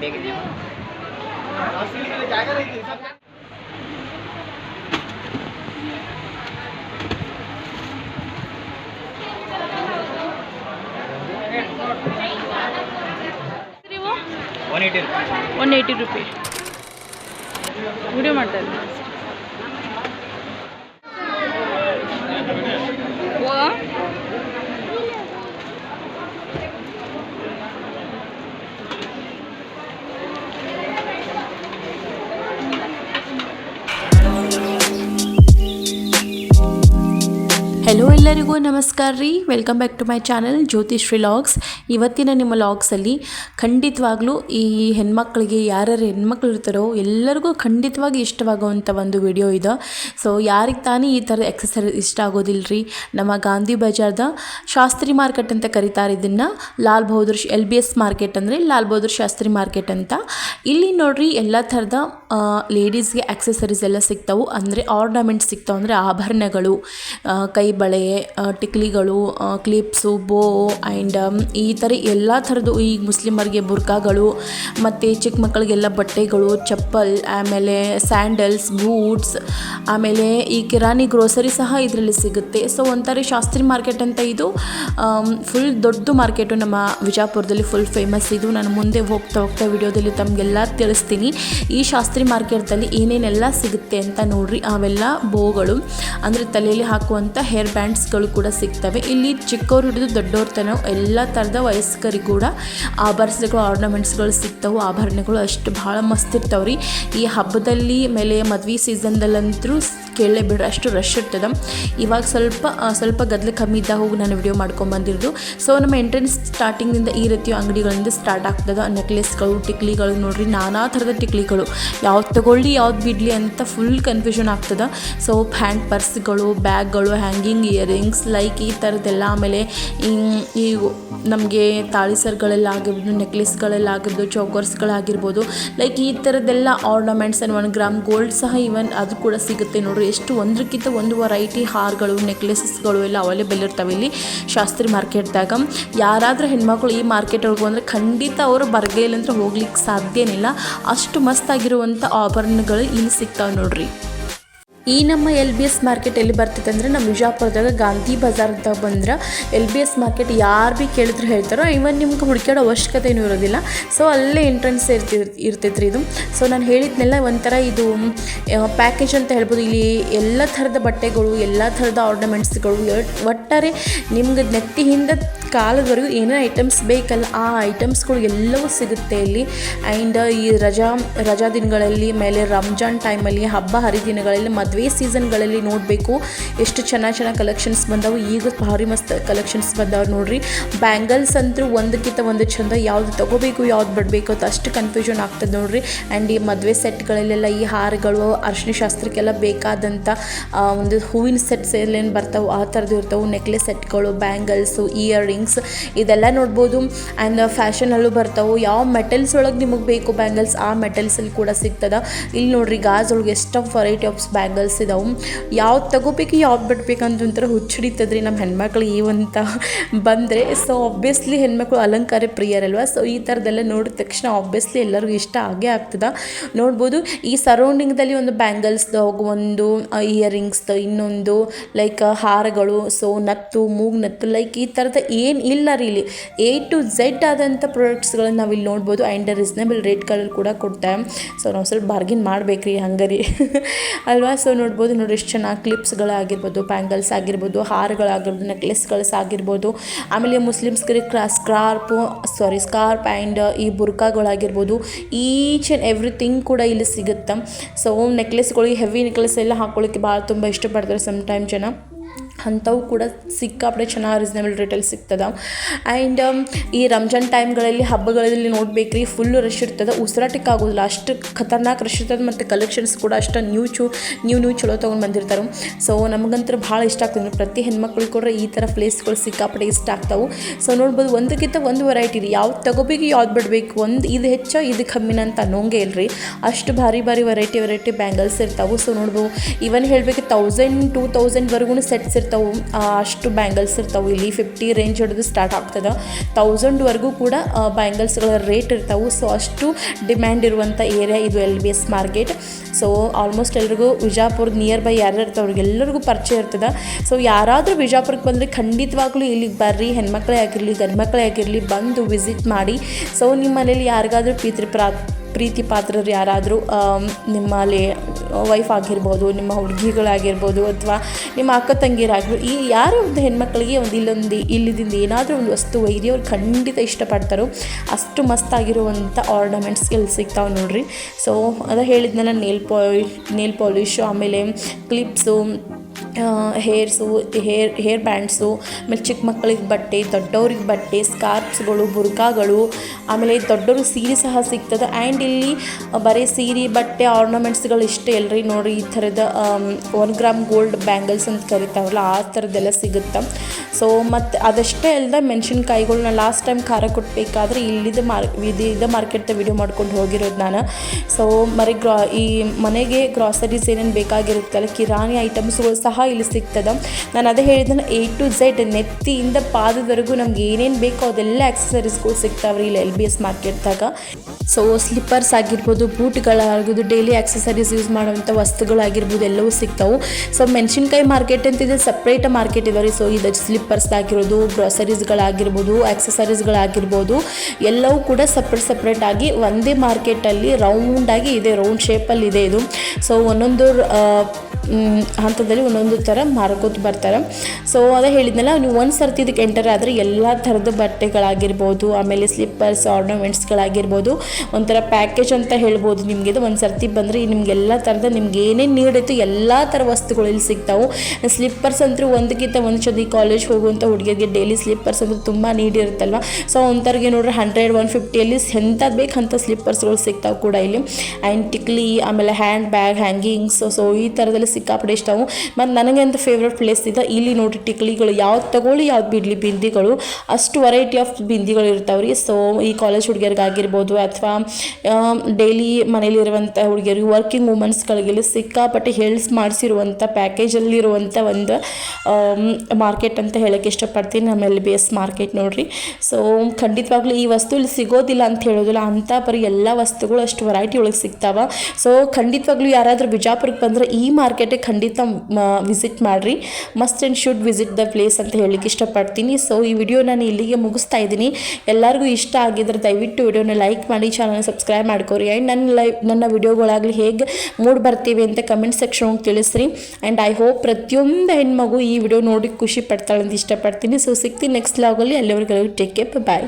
ಬೇಕಿದೆ ನೀವು one eighty one eighty rupee video ಮಾಡ್ತಾ ಇದ್ದೀನಿ ಹೆಲೋ ಎಲ್ಲರಿಗೂ ನಮಸ್ಕಾರ ರೀ. Welcome back to my channel Jyothish logs ಇವತ್ತಿನ ನಿಮ್ಮ ಲಾಗ್ಸಲ್ಲಿ ಖಂಡಿತವಾಗ್ಲೂ ಈ ಹೆಣ್ಮಕ್ಳಿಗೆ ಯಾರ್ಯಾರು ಹೆಣ್ಮಕ್ಳು ಇರ್ತಾರೋ ಎಲ್ಲರಿಗೂ ಖಂಡಿತವಾಗಿ ಇಷ್ಟವಾಗುವಂಥ ಒಂದು ವಿಡಿಯೋ ಇದೆ. ಸೊ ಯಾರಿಗೆ ತಾನೇ ಈ ಥರ ಎಕ್ಸಸೈಸ್ ಇಷ್ಟ ಆಗೋದಿಲ್ಲ ರೀ? ನಮ್ಮ ಗಾಂಧಿ ಬಜಾರ್ದ ಶಾಸ್ತ್ರಿ ಮಾರ್ಕೆಟ್ ಅಂತ ಕರೀತಾರೆ ಇದನ್ನು. Lal Bahadur L B S market ಅಂದರೆ ಲಾಲ್ ಬಹದ್ದೂರ್ ಶಾಸ್ತ್ರಿ ಮಾರ್ಕೆಟ್ ಅಂತ. ಇಲ್ಲಿ ನೋಡ್ರಿ ಎಲ್ಲ ಥರದ ಲೇಡೀಸ್ಗೆ ಆಕ್ಸೆಸರೀಸ್ ಎಲ್ಲ ಸಿಗ್ತಾವು. ಅಂದರೆ ಆರ್ನಮೆಂಟ್ಸ್ ಸಿಗ್ತಾವೆ. ಅಂದರೆ ಆಭರಣಗಳು ಕೈ ಬಳೆ ಟಿಕ್ಲಿಗಳು ಕ್ಲಿಪ್ಸು ಬೋ ಆ್ಯಂಡ್ ಈ ಥರ ಎಲ್ಲ ಥರದ್ದು ಈ ಮುಸ್ಲಿಮರಿಗೆ ಬುರ್ಕಾಗಳು, ಮತ್ತು ಚಿಕ್ಕ ಮಕ್ಕಳಿಗೆಲ್ಲ ಬಟ್ಟೆಗಳು, ಚಪ್ಪಲ್, ಆಮೇಲೆ ಸ್ಯಾಂಡಲ್ಸ್, ಬೂಟ್ಸ್, ಆಮೇಲೆ ಈ ಕಿರಾಣಿ ಗ್ರೋಸರಿ ಸಹ ಇದರಲ್ಲಿ ಸಿಗುತ್ತೆ. ಸೊ ಒಂಥರ ಶಾಸ್ತ್ರಿ ಮಾರ್ಕೆಟ್ ಅಂತ ಇದು. ಫುಲ್ ದೊಡ್ಡ ಮಾರ್ಕೆಟು ನಮ್ಮ ವಿಜಾಪುರದಲ್ಲಿ ಫುಲ್ ಫೇಮಸ್ ಇದು. ನಾನು ಮುಂದೆ ಹೋಗ್ತಾ ಹೋಗ್ತಾ ವಿಡಿಯೋದಲ್ಲಿ ತಮಗೆಲ್ಲ ತಿಳಿಸ್ತೀನಿ. ಈ ಶಾಸ್ತ್ರಿ ಮಾರ್ಕೆಟ್ದಲ್ಲಿ ಏನೇನೆಲ್ಲ ಸಿಗುತ್ತೆ ಅಂತ ನೋಡ್ರಿ. ಅವೆಲ್ಲ ಬೋಗಳು, ಅಂದರೆ ತಲೆಯಲ್ಲಿ ಹಾಕುವಂಥ ಹೇರ್ ಬ್ಯಾಂಡ್ಸ್ಗಳು ಕೂಡ ಸಿಗ್ತವೆ. ಇಲ್ಲಿ ಚಿಕ್ಕವ್ರು ಹಿಡಿದು ದೊಡ್ಡವ್ರ ತನಕ ಎಲ್ಲ ಥರದ ವಯಸ್ಕರಿಗೆ ಕೂಡ ಆಭರಣಗಳು ಆರ್ನಮೆಂಟ್ಸ್ಗಳು ಸಿಗ್ತವೆ. ಆಭರಣಗಳು ಅಷ್ಟು ಭಾಳ ಮಸ್ತ್ ಇರ್ತಾವೆ ರೀ ಈ ಹಬ್ಬದಲ್ಲಿ ಮೇಲೆ ಮದ್ವೆ ಸೀಸನ್ದಲ್ಲಂತೂ ಕೇಳಲೇ ಬಿಡ್ರಿ, ಅಷ್ಟು ರಶ್ ಇರ್ತದೆ. ಇವಾಗ ಸ್ವಲ್ಪ ಸ್ವಲ್ಪ ಗದ್ದಲ ಕಮ್ಮಿ ಇದ್ದಾಗ ಹೋಗಿ ನಾನು ವಿಡಿಯೋ ಮಾಡ್ಕೊಂಡು ಬಂದಿರೋದು. ಸೊ ನಮ್ಮ ಎಂಟ್ರೆನ್ಸ್ ಸ್ಟಾರ್ಟಿಂಗಿಂದ ಈ ರೀತಿಯ ಅಂಗಡಿಗಳಿಂದ ಸ್ಟಾರ್ಟ್ ಆಗ್ತದೆ. ನೆಕ್ಲೆಸ್ಗಳು ಟಿಕ್ಲಿಗಳು ನೋಡ್ರಿ, ನಾನಾ ಥರದ ಟಿಕ್ಲಿಗಳು ಯಾವ್ದು ತಗೊಳ್ಳಿ, ಯಾವ್ದು ಬಿಡಲಿ ಅಂತ ಫುಲ್ ಕನ್ಫ್ಯೂಷನ್ ಆಗ್ತದೆ. ಸೊ ಹ್ಯಾಂಡ್ ಪರ್ಸ್ಗಳು ಬ್ಯಾಗ್ಗಳು ಹ್ಯಾಂಗಿಂಗ್ ಇಯರಿಂಗ್ಸ್ ಲೈಕ್ ಈ ಥರದ್ದೆಲ್ಲ ಆಮೇಲೆ ಈ- ನಮಗೆ ತಾಳಿ ಸರ್ಗಳೆಲ್ಲ ಆಗಿರ್ಬೋದು ನೆಕ್ಲೆಸ್ಗಳೆಲ್ಲ ಆಗಿರ್ಬೋದು ಚೌಕರ್ಸ್ಗಳಾಗಿರ್ಬೋದು, ಲೈಕ್ ಈ ಥರದ್ದೆಲ್ಲ ornaments and one gram gold ಸಹ ಇವನ್ ಅದು ಕೂಡ ಸಿಗುತ್ತೆ ನೋಡ್ರಿ. ಎಷ್ಟು ಒಂದಕ್ಕಿಂತ ಒಂದು ವರೈಟಿ ಹಾರ್ಗಳು ನೆಕ್ಲೆಸಸ್ಗಳು ಎಲ್ಲ ಅವೈಲೇಬಲ್ ಇರ್ತವೆ ಇಲ್ಲಿ ಶಾಸ್ತ್ರಿ ಮಾರ್ಕೆಟ್ದಾಗ. ಯಾರಾದರೂ ಹೆಣ್ಮಕ್ಳು ಈ ಮಾರ್ಕೆಟ್ ಒಳಗೆ ಅಂದರೆ ಖಂಡಿತ ಅವರು ಬರ್ಗೈಲಂದ್ರೆ ಹೋಗ್ಲಿಕ್ಕೆ ಸಾಧ್ಯನಿಲ್ಲ ಅಷ್ಟು ಮಸ್ತಾಗಿರುವಂಥ ಆಭರಣಗಳು ಇಲ್ಲಿ ಸಿಗ್ತಾವೆ ನೋಡ್ರಿ. ಈ ನಮ್ಮ ಎಲ್ ಬಿ ಎಸ್ ಮಾರ್ಕೆಟ್ ಎಲ್ಲಿ ಬರ್ತೈತೆ ಅಂದರೆ ನಮ್ಮ ವಿಜಾಪುರದಾಗ ಗಾಂಧಿ ಬಜಾರ್ ಅಂತ ಬಂದ್ರೆ ಎಲ್ ಬಿ ಎಸ್ ಮಾರ್ಕೆಟ್ ಯಾರು ಭೀ ಕೇಳಿದ್ರು ಹೇಳ್ತಾರೋ ಇವನ್ ನಿಮ್ಗೆ ಹುಡುಕಾಡೋ ಅವಶ್ಯಕತೆನೂ ಇರೋದಿಲ್ಲ. ಸೊ ಅಲ್ಲೇ ಎಂಟ್ರೆನ್ಸ್ ಇರ್ತಿ ಇರ್ತೈತೆ ರೀ ಇದು. ಸೊ ನಾನು ಹೇಳಿದ್ನೆಲ್ಲ ಒಂಥರ ಇದು ಪ್ಯಾಕೇಜ್ ಅಂತ ಹೇಳ್ಬೋದು. ಇಲ್ಲಿ ಎಲ್ಲ ಥರದ ಬಟ್ಟೆಗಳು, ಎಲ್ಲ ಥರದ ಆರ್ನಮೆಂಟ್ಸ್ಗಳು ಒಟ್ಟಾರೆ ನಿಮ್ಗೆ ನೆತ್ತಿಯಿಂದ ಕಾಲದವರೆಗೂ ಏನೇ ಐಟಮ್ಸ್ ಬೇಕಲ್ಲ, ಆ ಐಟಮ್ಸ್ಗಳು ಎಲ್ಲವೂ ಸಿಗುತ್ತೆ ಇಲ್ಲಿ. ಆ್ಯಂಡ್ ಈ ರಜಾ ರಜಾ ದಿನಗಳಲ್ಲಿ ಮೇಲೆ ರಂಜಾನ್ ಟೈಮಲ್ಲಿ ಹಬ್ಬ ಹರಿದಿನಗಳಲ್ಲಿ, ಮದುವೆ ಸೀಸನ್ಗಳಲ್ಲಿ ನೋಡಬೇಕು. ಎಷ್ಟು ಚೆನ್ನಾಗಿ ಚೆನ್ನಾಗಿ ಕಲೆಕ್ಷನ್ಸ್ ಬಂದವು. ಈಗ ಭಾರಿ ಮಸ್ತ್ ಕಲೆಕ್ಷನ್ಸ್ ಬಂದವು ನೋಡ್ರಿ. ಬ್ಯಾಂಗಲ್ಸ್ ಅಂತೂ ಒಂದಕ್ಕಿಂತ ಒಂದು ಚಂದ ಯಾವ್ದು ತಗೋಬೇಕು, ಯಾವ್ದು ಬಿಡಬೇಕು ಅಂತ ಅಷ್ಟು ಕನ್ಫ್ಯೂಷನ್ ಆಗ್ತದೆ ನೋಡ್ರಿ. ಆ್ಯಂಡ್ ಈ ಮದುವೆ ಸೆಟ್ಗಳಲ್ಲೆಲ್ಲ ಈ ಹಾರಗಳು ಅರ್ಶಿನ ಶಾಸ್ತ್ರಕ್ಕೆಲ್ಲ ಬೇಕಾದಂಥ ಒಂದು ಹೂವಿನ ಸೆಟ್ಸ್ ಎಲ್ಲೇನು ಬರ್ತಾವೆ, ಆ ಥರದ್ದು ಇರ್ತಾವೆ. ನೆಕ್ಲೆಸ್ ಸೆಟ್ಗಳು ಬ್ಯಾಂಗಲ್ಸು ಇಯರಿಂಗ್ಸ್ ಇದೆಲ್ಲ ನೋಡ್ಬೋದು. ಆ್ಯಂಡ್ ಫ್ಯಾಷನಲ್ಲೂ ಬರ್ತಾವೆ. ಯಾವ ಮೆಟಲ್ಸ್ ಒಳಗೆ ನಿಮಗೆ ಬೇಕು ಬ್ಯಾಂಗಲ್ಸ್, ಆ ಮೆಟಲ್ಸಲ್ಲಿ ಕೂಡ ಸಿಗ್ತದೆ. ಇಲ್ಲಿ ನೋಡ್ರಿ ಗಾಜ್ ಒಳಗೆ ಎಷ್ಟು ವೆರೈಟಿ ಆಫ್ಸ್ ಬ್ಯಾಂಗಲ್ಸ್ ಇದಾವೆ. ಯಾವ್ದು ತಗೋಬೇಕು ಯಾವ್ದು ಬಿಡ್ಬೇಕು ಅಂತಂದ್ರೆ ಹುಚ್ಚಿಡಿತದ್ರಿ ನಮ್ಮ ಹೆಣ್ಮಕ್ಳು ಇವಂತ ಬಂದರೆ. ಸೊ ಆಬ್ವಿಯಸ್ಲಿ ಹೆಣ್ಮಕ್ಳು ಅಲಂಕಾರ ಪ್ರಿಯರಲ್ವಾ? ಸೊ ಈ ಥರದೆಲ್ಲ ನೋಡಿದ ತಕ್ಷಣ ಆಬ್ವಿಯಸ್ಲಿ ಎಲ್ಲರಿಗೂ ಇಷ್ಟ ಆಗೇ ಆಗ್ತದೆ. ನೋಡ್ಬೋದು, ಈ ಸರೌಂಡಿಂಗ್ದಲ್ಲಿ ಒಂದು ಬ್ಯಾಂಗಲ್ಸ್ದು ಒಂದು ಇಯರಿಂಗ್ಸ್ದು ಇನ್ನೊಂದು ಲೈಕ್ ಹಾರಗಳು ಸೊ ನತ್ತು, ಮೂಗ್ ನತ್ತು ಲೈಕ್ ಈ ಥರದ ಏನು ಇಲ್ಲ ರೀ ಇಲ್ಲಿ. ಎ ಟು ಝೆಡ್ ಆದಂಥ ಪ್ರಾಡಕ್ಟ್ಸ್ಗಳನ್ನ ನಾವು ಇಲ್ಲಿ ನೋಡ್ಬೋದು. ಆ್ಯಂಡ್ ರೀಸನೇಬಲ್ ರೇಟ್ಗಳಲ್ಲಿ ಕೂಡ ಕೊಡ್ತಾರೆ ಸೊ ನಾವು ಸ್ವಲ್ಪ ಬಾರ್ಗಿನ್ ಮಾಡಬೇಕ್ರಿ ಹಂಗರಿ. ಅಲ್ವಾ? ಸೊ ನೋಡ್ಬೋದು. ನೋಡಿ ಎಷ್ಟು ಚೆನ್ನಾಗಿ ಕ್ಲಿಪ್ಸ್ಗಳಾಗಿರ್ಬೋದು ಬ್ಯಾಂಗಲ್ಸ್ ಆಗಿರ್ಬೋದು, ಹಾರಗಳಾಗಿರ್ಬೋದು ನೆಕ್ಲೆಸ್ಗಳ್ಸ್ ಆಗಿರ್ಬೋದು. ಆಮೇಲೆ ಮುಸ್ಲಿಮ್ಸ್ಗೆ ಕ್ರಾ ಸ್ಕಾರ್ಪು ಸಾರಿ ಸ್ಕಾರ್ಪ್ ಆ್ಯಂಡ್ ಈ ಬುರ್ಕಾಗಳಾಗಿರ್ಬೋದು ಈಚ್ ಆ್ಯಂಡ್ ಎವ್ರಿಥಿಂಗ್ ಕೂಡ ಇಲ್ಲಿ ಸಿಗುತ್ತೆ. ಸೊ ನೆಕ್ಲೆಸ್ಗಳಿಗೆ ಹೆವಿ ನೆಕ್ಲೆಸ್ ಎಲ್ಲ ಹಾಕೊಳ್ಳಿಕ್ಕೆ ಭಾಳ ತುಂಬ ಇಷ್ಟಪಡ್ತಾರೆ ಸಮ್ ಟೈಮ್ ಜನ. ಅಂಥವು ಕೂಡ ಸಿಕ್ಕಾಪಡೆ ಚೆನ್ನಾಗಿ ರೀಸನೇಬಲ್ ರೇಟಲ್ಲಿ ಸಿಗ್ತದೆ. ಆ್ಯಂಡ್ ಈ ರಂಜಾನ್ ಟೈಮ್ಗಳಲ್ಲಿ ಹಬ್ಬಗಳಲ್ಲಿ ನೋಡ್ಬೇಕ್ರಿ ಫುಲ್ಲು ರಶ್ ಇರ್ತದೆ. ಉಸಿರಾಟಕ್ಕೆ ಆಗೋದಿಲ್ಲ. ಅಷ್ಟು ಖತರ್ನಾಕ್ ರಶ್ ಇರ್ತದೆ ಮತ್ತು ಕಲೆಕ್ಷನ್ಸ್ ಕೂಡ ಅಷ್ಟು ನ್ಯೂ ಚು ನ್ಯೂ ನ್ಯೂ ಚಲೋ ತೊಗೊಂಡು ಬಂದಿರ್ತಾರೆ. ಸೊ ನಮಗಂತೂ ಭಾಳ ಇಷ್ಟ ಆಗ್ತದೆ. ಪ್ರತಿ ಹೆಣ್ಮಕ್ಳಿಗೆ ಕೂಡ ಈ ಥರ ಪ್ಲೇಸ್ಗಳು ಸಿಕ್ಕಾಪಡೆ ಇಷ್ಟ ಆಗ್ತಾವೆ. ಸೊ ನೋಡ್ಬೋದು, ಒಂದಕ್ಕಿಂತ ಒಂದು ವೆರೈಟಿ ರೀ ಯಾವ್ದು ತಗೋಬೇಕು ಯಾವ್ದು ಬಿಡಬೇಕು? ಒಂದು ಇದು ಹೆಚ್ಚು, ಇದು ಕಮ್ಮಿನ ಅಂತ ಅನ್ನೋಂಗೆ ಇಲ್ರಿ. ಅಷ್ಟು ಭಾರಿ ಭಾರಿ ವೆರೈಟಿ ವೆರೈಟಿ ಬ್ಯಾಂಗಲ್ಸ್ ಇರ್ತಾವೆ. ಸೊ ನೋಡ್ಬೋದು ಇವನ್ ಹೇಳಬೇಕು ತೌಸಂಡ್ ಟೂ ತೌಸಂಡ್ವರೆಗೂ ಸೆಟ್ಸ್ ಇರ್ತಾವೆ. ಇರ್ತಾವೆ ಅಷ್ಟು ಬ್ಯಾಂಗಲ್ಸ್ ಇರ್ತಾವೆ. ಇಲ್ಲಿ ಫಿಫ್ಟಿ ರೇಂಜ್ ಹಿಡಿದು ಸ್ಟಾರ್ಟ್ ಆಗ್ತದೆ. ತೌಸಂಡ್ವರೆಗೂ ಕೂಡ ಬ್ಯಾಂಗಲ್ಸ್ಗಳ ರೇಟ್ ಇರ್ತಾವೆ. ಸೊ ಅಷ್ಟು ಡಿಮ್ಯಾಂಡ್ ಇರುವಂಥ ಏರಿಯಾ ಇದು L B S market so almost ಎಲ್ರಿಗೂ ವಿಜಾಪುರದ ನಿಯರ್ ಬೈ ಯಾರು ಇರ್ತಾವೆ, ಅವ್ರಿಗೆಲ್ಲರಿಗೂ ಪರಿಚಯ ಇರ್ತದೆ. ಸೊ ಯಾರಾದರೂ ವಿಜಾಪುರಕ್ಕೆ ಬಂದರೆ ಖಂಡಿತವಾಗ್ಲೂ ಇಲ್ಲಿಗೆ ಬರ್ರಿ. ಹೆಣ್ಮಕ್ಳೇ ಆಗಿರಲಿ, ಗಂಡ್ಮಕ್ಳೇ ಆಗಿರಲಿ, ಬಂದು ವಿಸಿಟ್ ಮಾಡಿ. ಸೊ ನಿಮ್ಮ ಮನೇಲಿ ಯಾರಿಗಾದರೂ ಪ್ರೀತಿ ಪ್ರಾ ಪ್ರೀತಿ ಪಾತ್ರರು ಯಾರಾದರೂ ನಿಮ್ಮಲ್ಲಿ ವೈಫ್ ಆಗಿರ್ಬೋದು, ನಿಮ್ಮ ಹುಡುಗಿಗಳಾಗಿರ್ಬೋದು ಅಥವಾ ನಿಮ್ಮ ಅಕ್ಕ ತಂಗಿರಾಗಿರ್ಬೋದು ಈ ಯಾರೋ ಒಂದು ಹೆಣ್ಮಕ್ಳಿಗೆ ಒಂದು ಇಲ್ಲೊಂದು, ಇಲ್ಲಿದಿಂದ ಏನಾದರೂ ಒಂದು ವಸ್ತು ಒಯ್ದು ಅವ್ರು ಖಂಡಿತ ಇಷ್ಟಪಡ್ತಾರೋ ಅಷ್ಟು ಮಸ್ತಾಗಿರುವಂಥ ಆರ್ನಮೆಂಟ್ಸ್ ಇಲ್ಲಿ ಸಿಗ್ತಾವೆ ನೋಡ್ರಿ. ಸೊ ಅದ ಹೇಳಿದ್ನಲ್ಲ ನೇಲ್ ಪಾಲಿಶ್ ನೇಲ್ ಪಾಲಿಶು ಆಮೇಲೆ clips hairs hair hair bands ಆಮೇಲೆ ಚಿಕ್ಕ ಮಕ್ಕಳಿಗೆ ಬಟ್ಟೆ ದೊಡ್ಡವ್ರಿಗೆ ಬಟ್ಟೆ ಸ್ಕಾರ್ಪ್ಸ್ಗಳು ಬುರ್ಕಾಗಳು, ಆಮೇಲೆ ದೊಡ್ಡವ್ರಿಗೆ ಸೀರೆ ಸಹ ಸಿಗ್ತದೆ. ಆ್ಯಂಡ್ ಇಲ್ಲಿ ಬರೀ ಸೀರೆ, ಬಟ್ಟೆ ಆರ್ನಮೆಂಟ್ಸ್ಗಳು ಇಷ್ಟೇ ಅಲ್ರಿ ನೋಡಿರಿ ಈ ಥರದ ಒನ್ ಗ್ರಾಮ್ ಗೋಲ್ಡ್ ಬ್ಯಾಂಗಲ್ಸ್ ಅಂತ ಕರಿತಾವಲ್ಲ ಆ ಥರದ್ದೆಲ್ಲ ಸಿಗುತ್ತೆ? ಸೊ ಮತ್ತು ಅದಷ್ಟೇ ಅಲ್ಲದೆ ಮೆಣಸಿನ್ಕಾಯಿಗಳ್ನ ಲಾಸ್ಟ್ ಟೈಮ್ ಖಾರ ಕೊಟ್ಟಬೇಕಾದ್ರೆ ಇಲ್ಲಿದ ಮಾರ್, ಇದು ಇದು ಮಾರ್ಕೆಟ್ ವಿಡಿಯೋ ಮಾಡ್ಕೊಂಡು ಹೋಗಿರೋದು ನಾನು. ಸೊ ಮರಿ ಗ್ರಾ, ಈ ಮನೆಗೆ ಗ್ರಾಸರೀಸ್ ಏನೇನು ಬೇಕಾಗಿರುತ್ತಲ್ಲ, ಕಿರಾಣಿ ಐಟಮ್ಸ್ಗಳು ಸಹ ಇಲ್ಲಿ ಸಿಗ್ತದೆ. ನಾನು ಅದೇ ಹೇಳಿದ್ನ ಎ ಟು ಝೆಡ್ ನೆತ್ತಿಯಿಂದ ಪಾದದವರೆಗೂ ನಮ್ಗೆ ಏನೇನು ಬೇಕೋ ಅದೆಲ್ಲ ಆಕ್ಸಸರೀಸ್ಗಳು ಸಿಗ್ತಾವ್ರಿ ಇಲ್ಲಿ ಎಲ್ ಬಿ ಎಸ್ ಮಾರ್ಕೆಟ್ದಾಗ ಸೊ ಸ್ಲಿಪ್ಪರ್ಸ್ ಆಗಿರ್ಬೋದು, ಬೂಟ್ಗಳಾಗಿರ್ಬೋದು ಡೈಲಿ ಆಕ್ಸಸರೀಸ್ ಯೂಸ್ ಮಾಡುವಂಥ ವಸ್ತುಗಳಾಗಿರ್ಬೋದು, ಎಲ್ಲವೂ ಸಿಗ್ತಾವೆ. ಸೊ ಮೆಣಸಿನ್ಕಾಯಿ ಮಾರ್ಕೆಟ್ ಅಂತಿದೆ ಸಪ್ರೇಟ್ ಮಾರ್ಕೆಟ್ ಇದಾವೆ ರೀ. ಸೊ ಇದು ಸ್ಲಿಪ್ಪರ್ಸ್ ಆಗಿರೋದು ಗ್ರಾಸರೀಸ್ಗಳಾಗಿರ್ಬೋದು ಆಕ್ಸಸರೀಸ್ಗಳಾಗಿರ್ಬೋದು ಎಲ್ಲವೂ ಕೂಡ ಸಪ್ರೇಟ್ ಸಪ್ರೇಟ್ ಆಗಿ ಒಂದೇ ಮಾರ್ಕೆಟಲ್ಲಿ ರೌಂಡಾಗಿ ಇದೆ ರೌಂಡ್ ಶೇಪಲ್ಲಿ ಇದೆ ಇದು. ಸೊ ಒಂದೊಂದು ಹಂತದಲ್ಲಿ ಒಂದೊಂದು ಥರ ಮಾರ್ಕೋತ ಬರ್ತಾರೆ. ಸೊ ಅದೇ ಹೇಳಿದ್ನಲ್ಲ, ನೀವು ಒಂದು ಸರ್ತಿ ಇದಕ್ಕೆ ಎಂಟರ್ ಆದರೆ ಎಲ್ಲ ಥರದ ಬಟ್ಟೆಗಳಾಗಿರ್ಬೋದು, ಆಮೇಲೆ ಸ್ಲಿಪ್ಪರ್ಸ್ ಆರ್ನಮೆಂಟ್ಸ್ಗಳಾಗಿರ್ಬೋದು ಒಂಥರ ಪ್ಯಾಕೇಜ್ ಅಂತ ಹೇಳ್ಬೋದು. ನಿಮಗೆ ಇದು ಒಂದು ಸರ್ತಿ ಬಂದರೆ ನಿಮ್ಗೆ ಎಲ್ಲ ಥರದ ನಿಮ್ಗೆ ಏನೇನು ನೀಡಿತ್ತು ಎಲ್ಲ ಥರ ವಸ್ತುಗಳು ಇಲ್ಲಿ ಸಿಗ್ತಾವೆ. ಸ್ಲಿಪ್ಪರ್ಸ್ ಅಂತೂ ಒಂದಕ್ಕಿಂತ ಒಂದು ಸದಿ ಕಾಲೇಜ್ ಹೋಗುವಂಥ ಹುಡುಗಿಯರಿಗೆ ಡೈಲಿ ಸ್ಲಿಪ್ಪರ್ಸ್ ಅಂತೂ ತುಂಬ ನೀಡಿರುತ್ತಲ್ವ ಸೊ ಒಂಥರಿಗೆ ನೋಡ್ರಿ ಹಂಡ್ರೆಡ್ ಒನ್ ಫಿಫ್ಟಿಯಲ್ಲಿ ಎಂಥದ್ದು ಬೇಕು ಸ್ಲಿಪ್ಪರ್ಸ್ಗಳು ಸಿಗ್ತಾವೆ ಕೂಡ ಇಲ್ಲಿ. ಆ್ಯಂಡ್ ಟಿಕ್ಲಿ ಆಮೇಲೆ ಹ್ಯಾಂಡ್ ಬ್ಯಾಗ್ ಹ್ಯಾಂಗಿಂಗ್ಸ್ ಸೊ ಈ ಥರದಲ್ಲಿ ಸಿಕ್ಕಾಪಟ್ಟೆ ಇಷ್ಟವು. ಮತ್ತು ನನಗೆ ಅಂತ ಫೇವ್ರೆಟ್ ಪ್ಲೇಸ್ ಇದೆ ಇಲ್ಲಿ ನೋಡಿ ಟಿಕ್ಲಿಗಳು. ಯಾವ್ದು ತಗೊಳ್ಳಿ, ಯಾವ್ದು ಬಿಡಲಿ ಬಿಂದಿಗಳು. ಅಷ್ಟು ವೆರೈಟಿ ಆಫ್ ಬಿಂದಿಗಳು ಇರ್ತಾವೆ ರೀ ಸೊ ಈ ಕಾಲೇಜ್ ಹುಡುಗಿಯರಿಗಾಗಿರ್ಬೋದು ಅಥವಾ ಡೈಲಿ ಮನೇಲಿರುವಂಥ ಹುಡುಗಿಯರಿಗೆ ವರ್ಕಿಂಗ್ ವುಮೆನ್ಸ್ಗಳಿಗೆಲ್ಲ ಸಿಕ್ಕಾಪಟ್ಟೆ ಹೆಲ್ಸ್ ಮಾಡಿಸಿರುವಂಥ ಪ್ಯಾಕೇಜಲ್ಲಿರುವಂಥ ಒಂದು ಮಾರ್ಕೆಟ್ ಅಂತ ಹೇಳೋಕ್ಕೆ ಇಷ್ಟಪಡ್ತೀನಿ. ನಮ್ಮ ಎಲ್ ಬಿ ಎಸ್ ಮಾರ್ಕೆಟ್ ನೋಡಿರಿ. ಸೊ ಖಂಡಿತವಾಗ್ಲೂ ಈ ವಸ್ತು ಇಲ್ಲಿ ಸಿಗೋದಿಲ್ಲ ಅಂತ ಹೇಳೋದಿಲ್ಲ. ಅಂಥ ಪರಿ ಎಲ್ಲ ವಸ್ತುಗಳು ಅಷ್ಟು ವೆರೈಟಿ ಒಳಗೆ ಸಿಗ್ತಾವ. ಸೊ ಖಂಡಿತವಾಗ್ಲೂ ಯಾರಾದರೂ ಬಿಜಾಪುರಕ್ಕೆ ಬಂದರೆ ಈ ಮಾರ್ಕೆಟಿಗೆ ಖಂಡಿತ ವಿಸಿಟ್ ಮಾಡಿರಿ. Must and should visit the place ಅಂತ ಹೇಳಲಿಕ್ಕೆ ಇಷ್ಟಪಡ್ತೀನಿ. ಸೊ ಈ ವಿಡಿಯೋ ನಾನು ಇಲ್ಲಿಗೆ ಮುಗಿಸ್ತಾ ಇದ್ದೀನಿ. ಎಲ್ಲರಿಗೂ ಇಷ್ಟ ಆಗಿದ್ರೆ ದಯವಿಟ್ಟು ವಿಡಿಯೋನ ಲೈಕ್ ಮಾಡಿ ಚಾನಲ್ ಸಬ್ಸ್ಕ್ರೈಬ್ ಮಾಡ್ಕೋರಿ. ಆ್ಯಂಡ್ ನನ್ನ ಲೈವ್ ನನ್ನ ವಿಡಿಯೋಗಳಾಗಲಿ ಹೇಗೆ ಮೂಡ್ ಬರ್ತೀವಿ ಅಂತ ಕಮೆಂಟ್ ಸೆಕ್ಷನ್ ಹೋಗಿ ತಿಳಿಸ್ರಿ. ಆ್ಯಂಡ್ ಐ ಹೋಪ್ ಪ್ರತಿಯೊಂದು ಹೆಣ್ಮಗು ಈ ವಿಡಿಯೋ ನೋಡಿ ಖುಷಿ ಪಡ್ತಾಳೆ ಅಂತ ಇಷ್ಟಪಡ್ತೀನಿ. ಸೊ ಸಿಗ್ತೀನಿ ನೆಕ್ಸ್ಟ್ ಲಾಗಲ್ಲಿ ಅಲ್ಲಿವರೆಗೆ ಟೇಕ್ ಕೇರ್ ಬಾಯ್